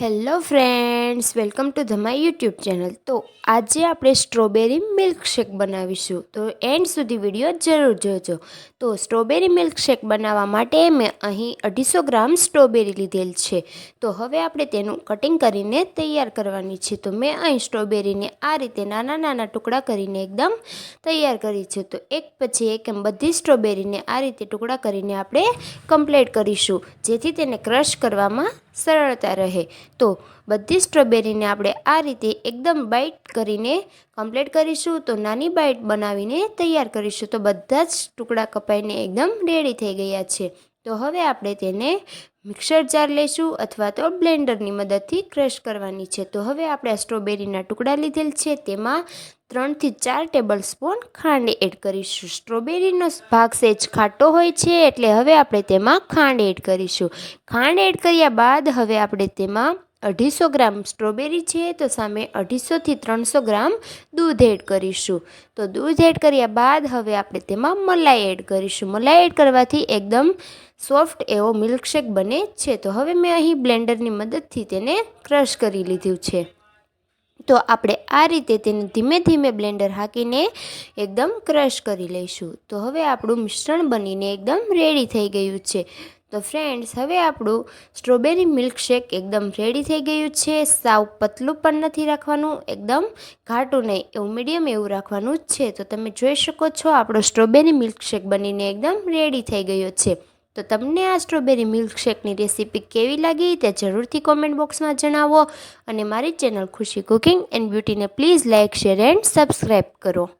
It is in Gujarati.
Hello friends, welcome to the my YouTube channel. તો આજે આપણે સ્ટ્રોબેરી મિલ્કશેક બનાવીશું. તો એન્ડ સુધી વીડિયો જરૂર જોજો. તો સ્ટ્રોબેરી મિલ્કશેક બનાવવા માટે મેં અહીં અઢીસો ગ્રામ સ્ટ્રોબેરી લીધેલ છે. તો હવે આપણે તેનું કટિંગ કરીને તૈયાર કરવાની છે. તો મેં અહીં સ્ટ્રોબેરીને આ રીતે નાના નાના ટુકડા કરીને એકદમ તૈયાર કરી છે. તો એક પછી એક એમ બધી સ્ટ્રોબેરીને આ રીતે ટુકડા કરીને આપણે કમ્પ્લીટ કરીશું. જેથી તેને ક્રશ કરવામાં સરળતા રહે. તો બધી સ્ટ્રોબેરીને આપણે આ રીતે એકદમ બાઇટ કરીને કમ્પ્લીટ કરીશું. તો નાની બાઇટ બનાવીને તૈયાર કરીશું. તો બધા જ ટુકડા કપાઈને એકદમ રેડી થઈ ગયા છે. તો હવે આપણે તેને મિક્સર જાર લઈશું અથવા તો બ્લેન્ડરની મદદથી ક્રશ કરવાની છે. તો હવે આપણે આ સ્ટ્રોબેરીના ટુકડા લીધેલ છે. તેમાં ત્રણથી ચાર ટેબલ સ્પૂન ખાંડ એડ કરીશું. સ્ટ્રોબેરીનો ભાગ સેજ ખાટો હોય છે એટલે હવે આપણે તેમાં ખાંડ એડ કરીશું. ખાંડ એડ કર્યા બાદ હવે આપણે તેમાં અઢીસો ગ્રામ સ્ટ્રોબેરી છે તો સામે અઢીસોથી ત્રણસો ગ્રામ દૂધ એડ કરીશું. તો દૂધ એડ કર્યા બાદ હવે આપણે તેમાં મલાઈ એડ કરીશું. મલાઈ એડ કરવાથી એકદમ સોફ્ટ એવો મિલ્કશેક બને છે. તો હવે મેં અહીં બ્લેન્ડરની મદદથી તેને ક્રશ કરી લીધું છે. તો આપણે આ રીતે તેને ધીમે ધીમે બ્લેન્ડર હાંકીને એકદમ ક્રશ કરી લઈશું. તો હવે આપણું મિશ્રણ બનીને એકદમ રેડી થઈ ગયું છે. તો ફ્રેન્ડ્સ હવે આપણું સ્ટ્રોબેરી મિલ્કશેક એકદમ રેડી થઈ ગયું છે. સાવ પતલું પણ નથી રાખવાનું, એકદમ ઘાટું નહીં, એવું મીડિયમ એવું રાખવાનું જ છે. તો તમે જોઈ શકો છો, આપણો સ્ટ્રોબેરી મિલ્કશેક બનીને એકદમ રેડી થઈ ગયો છે. તો તમને આ સ્ટ્રોબેરી મિલ્કશેકની રેસીપી કેવી લાગી તે જરૂરથી કોમેન્ટ બોક્સમાં જણાવો. અને મારી channel Khushi cooking and બ્યુટીને please like share and subscribe કરો.